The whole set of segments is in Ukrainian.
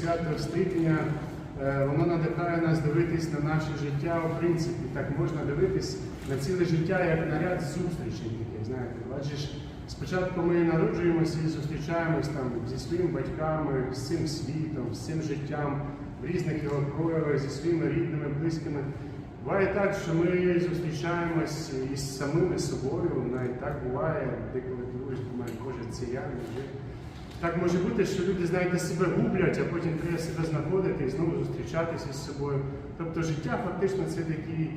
свято Встигнення, е, воно надихає нас дивитись на наше життя в принципі. Так можна дивитись на ціле життя як на ряд зустрічей таких, знаєте. Бачиш, спочатку ми народжуємося і зустрічаємось там зі своїми батьками, з цим світом, з цим життям, в різних його проявах, зі своїми рідними, близькими. Буває так, що ми зустрічаємось із самими собою, навіть так буває, деколи дивуєш, думаєш, Боже, це я не Так може бути, що люди, знаєте, себе гублять, а потім треба себе знаходити і знову зустрічатися з собою. Тобто життя фактично це такий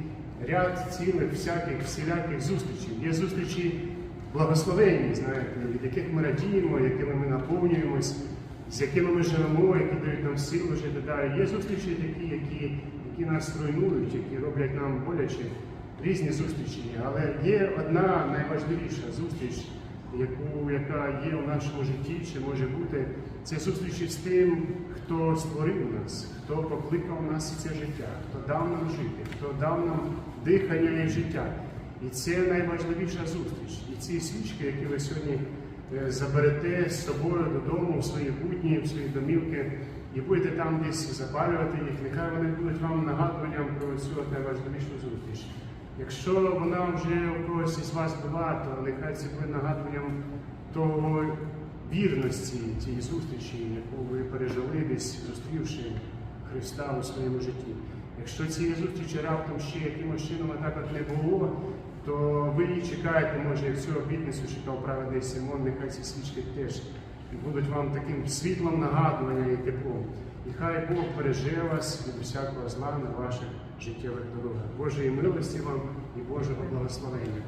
ряд цілих, всяких, всіляких зустрічей. Є зустрічі благословенні, знаєте, від яких ми радіємо, якими ми наповнюємось, з якими ми живемо, які дають нам силу жити далі. Є зустрічі такі, які, які нас руйнують, які роблять нам боляче. Різні зустрічі, але є одна найважливіша зустріч, яку, яка є у нашому житті, чи може бути, це зустріч з тим, хто створив нас, хто покликав нас в це життя, хто дав нам жити, хто дав нам дихання і життя. І це найважливіша зустріч. І ці свічки, які ви сьогодні е, заберете з собою додому, в свої будні, в свої домівки, і будете там десь запалювати їх, нехай вони будуть вам нагадуванням про цю найважливішу зустріч. Якщо вона вже у когось із вас була, то нехай це буде нагадуванням того вірності цієї зустрічі, яку ви пережили десь зустрівши Христа у своєму житті. Якщо цієї зустрічі раптом ще якимось чином так от не було, то ви її чекаєте, може, як цю обітницю чекав праведний Симон, нехай ці свічки теж будуть вам таким світлом нагадування і теплом. І хай Бог береже вас від усякого зла на ваших життєвих дорогах. Божої милості вам і Божого благословення.